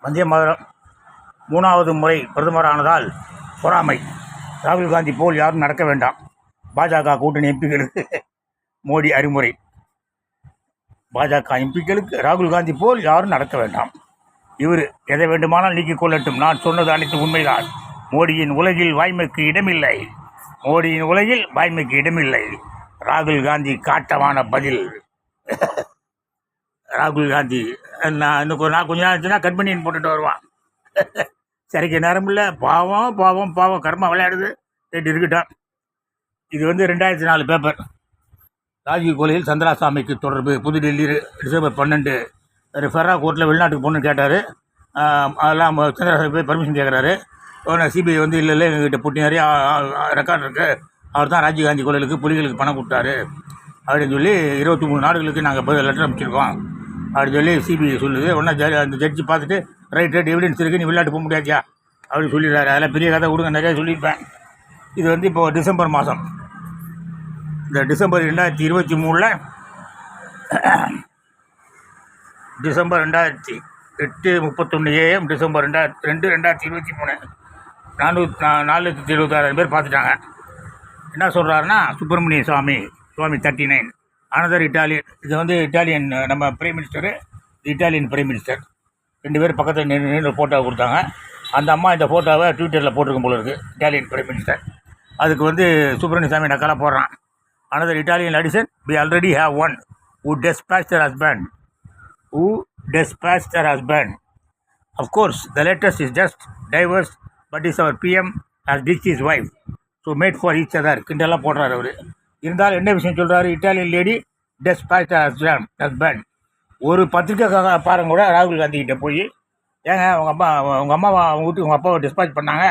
வந்தே மாதரம் மூணாவது முறை பிரதமரானதால் பொறாமை. ராகுல் காந்தி போல் யாரும் நடக்க வேண்டாம். பாஜக கூட்டணி எம்பிகளுக்கு மோடி அறிமுறை பாஜக எம்பிக்களுக்கு ராகுல் காந்தி போல் யாரும் நடக்க வேண்டாம். இவர் எதை வேண்டுமானால் நீக்கிக் கொள்ளட்டும். நான் சொன்னது அனைத்து உண்மைதான். மோடியின் உலகில் வாய்மைக்கு இடமில்லை. மோடியின் உலகில் வாய்மைக்கு இடமில்லை. ராகுல் காந்தி காட்டமான பதில். ராகுல் காந்தி. நான் இன்னும் கொஞ்ச- நான் கொஞ்ச நாள் ஆச்சுன்னா கட் பண்ணி போட்டுட்டு வருவான். சரிக்கு நேரம் இல்லை. பாவம் பாவம் பாவம். கர்மா விளையாடுது. ரைட் இருக்கட்டும் இது வந்து ரெண்டாயிரத்தி நாலு பேப்பர் ராஜீவ் கொலையில் சந்திராசாமிக்கு தொடர்பு. புதுடெல்லி டிசம்பர் பன்னெண்டு. ஃபெரா கோர்ட்டில் வெளிநாட்டுக்கு பொண்ணு கேட்டார். அதெல்லாம் சந்திராசாமி போய் பர்மிஷன் கேட்குறாரு உடனே சிபிஐ வந்து இல்லை இல்லை எங்ககிட்ட புட்டி நிறைய ரெக்கார்ட் இருக்குது அவர் தான் ராஜீவ்காந்தி கோயிலுக்கு புலிகளுக்கு பணம் கொடுத்தாரு. அப்படின்னு சொல்லி இருபத்தி மூணு நாடுகளுக்கு நாங்கள் பதில் லெட்டர் அனுப்பிச்சிருக்கோம். அப்படின்னு சொல்லி சிபிஐ சொல்லுது. உடனே அந்த ஜட்ஜி பார்த்துட்டு ரைட் ரைட் எவிடன்ஸ் இருக்குது நீ விளையாட்டு போக முடியாதியா? அப்படின்னு சொல்லிடுறாரு. அதெல்லாம் பெரிய கதை கொடுங்க நிறையா சொல்லியிருப்பேன். இது வந்து இப்போது டிசம்பர் மாதம். இந்த டிசம்பர் ரெண்டாயிரத்தி இருபத்தி மூணில் டிசம்பர் ரெண்டாயிரத்தி எட்டு முப்பத்தொன்று ஏஎம் டிசம்பர் ரெண்டாயிரத்தி ரெண்டு ரெண்டாயிரத்தி இருபத்தி மூணு. நானூற்றி நாலு லட்சத்தி எழுபத்தாறாயிரம் பேர் பார்த்துட்டாங்க. என்ன சொல்கிறாருன்னா Subramanian Swamy Swamy thirty nine another Italian இது வந்து இட்டாலியன் நம்ம prime minister Italian prime minister ரெண்டு பேரும் பக்கத்தில் நின்று நின்று ஃபோட்டோவை கொடுத்தாங்க அந்த அம்மா இந்த ஃபோட்டோவை ட்விட்டரில் போட்டிருக்கும் போல இருக்குது இட்டாலியன் பிரைம் மினிஸ்டர் அதுக்கு வந்து சுப்பிரமணியசாமி நக்கலாக போடுறான் another Italian addition we already have one who despatch their husband who despatch their husband of course the latest is just divorce but is our PM has ditch his wife so made for each other கிண்டெல்லாம் போடுறார் அவர் இருந்தாலும் என்ன விஷயம் சொல்கிறாரு Italian lady dispatch husband ஒரு பத்திரிக்கை பாருங்க கூட ராகுல் காந்திகிட்ட போய் ஏங்க உங்கள் அம்மா உங்கள் அம்மா அவங்க வீட்டுக்கு உங்கள் அப்பாவை டிஸ்பாச் பண்ணாங்க?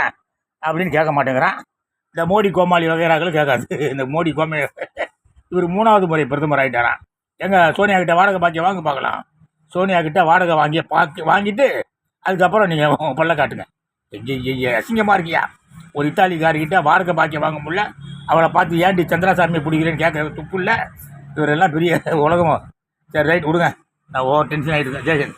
அப்படின்னு கேட்க மாட்டேங்கிறான். இந்த மோடி கோமாளி வகைராக்கள் கேட்காது. இந்த மோடி கோமே இவர் மூணாவது முறை பிரதமர் ஆகிட்டாரான் எங்கள் சோனியா கிட்ட வாடகை பாக்கிய வாங்க பார்க்கலாம். சோனியா கிட்ட வாடகை வாங்கி பார்த்து வாங்கிட்டு அதுக்கப்புறம் நீங்கள் பல்ல காட்டுங்க. அசிங்கமாக இருக்கியா? ஒரு இத்தாலிக்காரிக்கிட்ட வாடகை பாக்கிய வாங்க முடியல. அவளை பார்த்து ஏன்டி சந்திராசாமியை பிடிக்கிறேன்னு கேட்க துப்பு இல்லை இவரெல்லாம் பெரிய உலகமோ? சரி ரைட் விடுங்க. நான் ஓவர் டென்ஷன் ஆகிட்டு இருக்கேன். ஜெயஹிந்த்